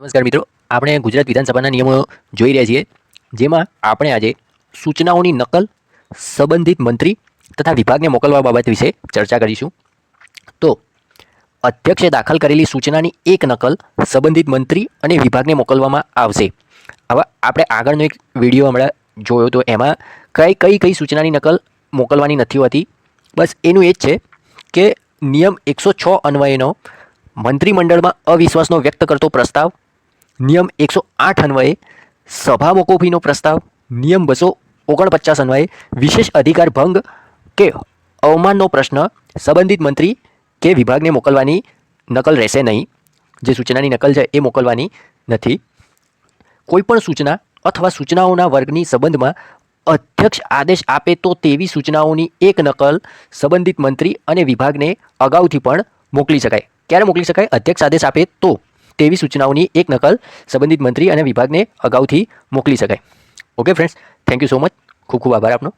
નમસ્કાર મિત્રો, આપણે ગુજરાત વિધાનસભાના નિયમો જોઈ રહ્યા છીએ, જેમાં આપણે આજે સૂચનાઓની નકલ સંબંધિત મંત્રી તથા વિભાગને મોકલવા બાબત વિશે ચર્ચા કરીશું. તો, અધ્યક્ષે દાખલ કરેલી સૂચનાની એક નકલ સંબંધિત મંત્રી અને વિભાગને મોકલવામાં આવશે. હવે આપણે આગળનો એક વીડિયો હમણાં જોયો તો એમાં કઈ કઈ કઈ સૂચનાની નકલ મોકલવાની નથી હોતી. બસ એનું એ જ છે કે નિયમ એકસો છ અન્વયનો મંત્રીમંડળમાં અવિશ્વાસનો વ્યક્ત કરતો પ્રસ્તાવ નિયમ એકસો આઠ અન્વયે સભા મોકૂફીનો પ્રસ્તાવ, નિયમ બસો ઓગણપચાસ અન્વયે વિશેષ અધિકાર ભંગ કે અવમાનનો પ્રશ્ન સંબંધિત મંત્રી કે વિભાગને મોકલવાની નકલ રહેશે નહીં. જે સૂચનાની નકલ છે એ મોકલવાની નથી. કોઈપણ સૂચના અથવા સૂચનાઓના વર્ગની સંબંધમાં અધ્યક્ષ આદેશ આપે તો તેવી સૂચનાઓની એક નકલ સંબંધિત મંત્રી અને વિભાગને અગાઉથી પણ મોકલી શકાય. ક્યારે મોકલી શકાય? અધ્યક્ષ આદેશ આપે તો. તેવી સૂચનાઓની એક નકલ સંબંધિત મંત્રી અને વિભાગને અગાઉથી મોકલી શકાય. Okay friends thank you so much ખૂબ ખૂબ આભાર આપનો.